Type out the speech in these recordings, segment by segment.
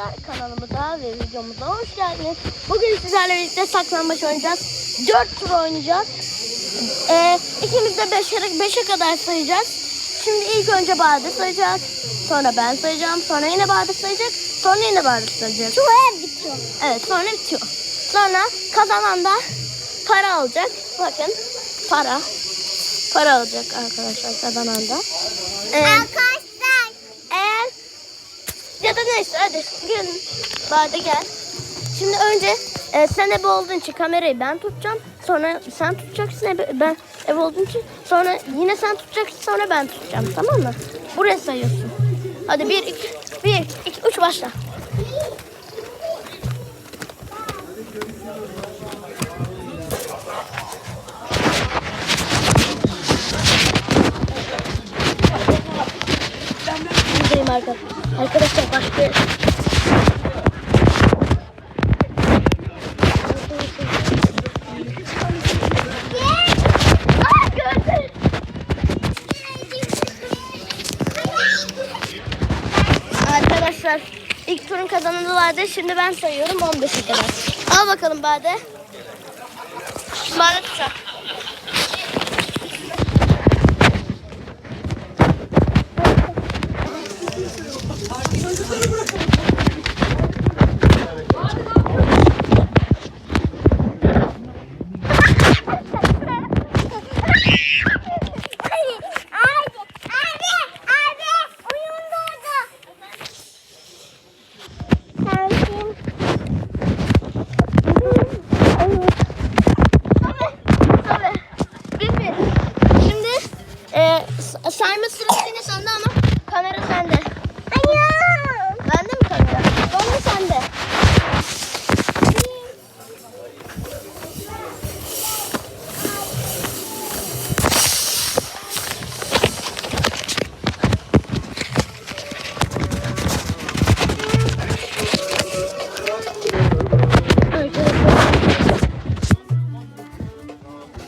arkadaşlar kanalımıza ve videomuza hoş geldiniz. Bugün sizlerle birlikte saklambaç oynayacağız. 4 tur oynayacağız. Ee, ikimiz de 5'e beşe kadar sayacağız. Şimdi ilk önce Bahadır sayacak. Sonra ben sayacağım. Sonra yine Bahadır sayacak. Sonra yine Bahadır sayacak. Sonra bitiyor. Evet sonra bitiyor. Sonra kazanan da para alacak. Bakın para. Para alacak arkadaşlar kazanan da. Ee, Arkadaşlar. Ya da neyse hadi gelin. Bade gel. Şimdi önce e, sen ebe olduğun için kamerayı ben tutacağım. Sonra sen tutacaksın ebe, ben ebe olduğum için. Sonra yine sen tutacaksın sonra ben tutacağım tamam mı? Buraya sayıyorsun. Hadi bir iki bir iki üç başla. Buradayım arkadaşlar. Arkadaşlar başka. Arkadaşlar ilk turun kazananı Bade. Şimdi ben sayıyorum 15'e kadar. Al bakalım Bade. Bade tutacak. E, s- sayma sırası yine sende ama kamera sende. Ayağım. Bende mi kamera? Sonra sende.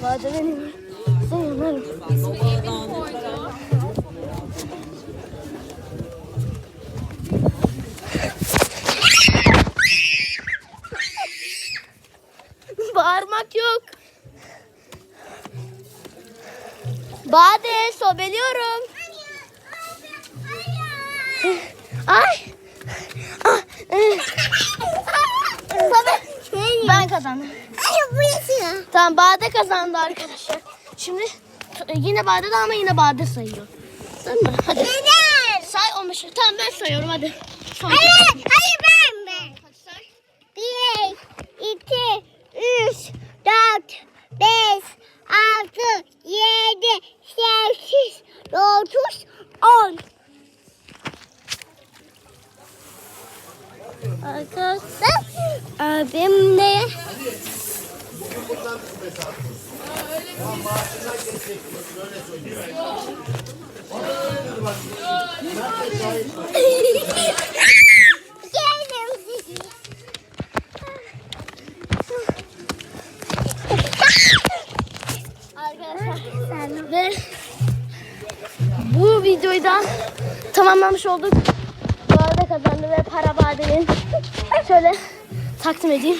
Vade benim. Sen yanarım. Bade sobeliyorum. Ay. Ah. Sobe. Ben kazandım. Tamam Bade kazandı arkadaşlar. Şimdi yine Bade de ama yine Bade sayıyor. Tamam mı? Hadi. Say 15. Tamam ben sayıyorum hadi. Son. Hayır, hayır ben ben. Hadi say. Bir, iki, üç, dört, beş, altı, yedi, sekiz, dokuz, on. Arkadaşlar, abim ne? Geldim. Arkadaşlar ve bu videoyu da tamamlamış olduk. Ve para Bade'nin şöyle takdim edeyim.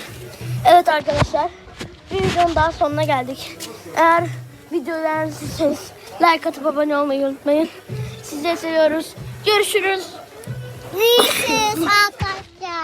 Evet arkadaşlar bir videonun daha sonuna geldik. Eğer videoyu beğendiyseniz like atıp abone olmayı unutmayın. Sizleri seviyoruz. Görüşürüz.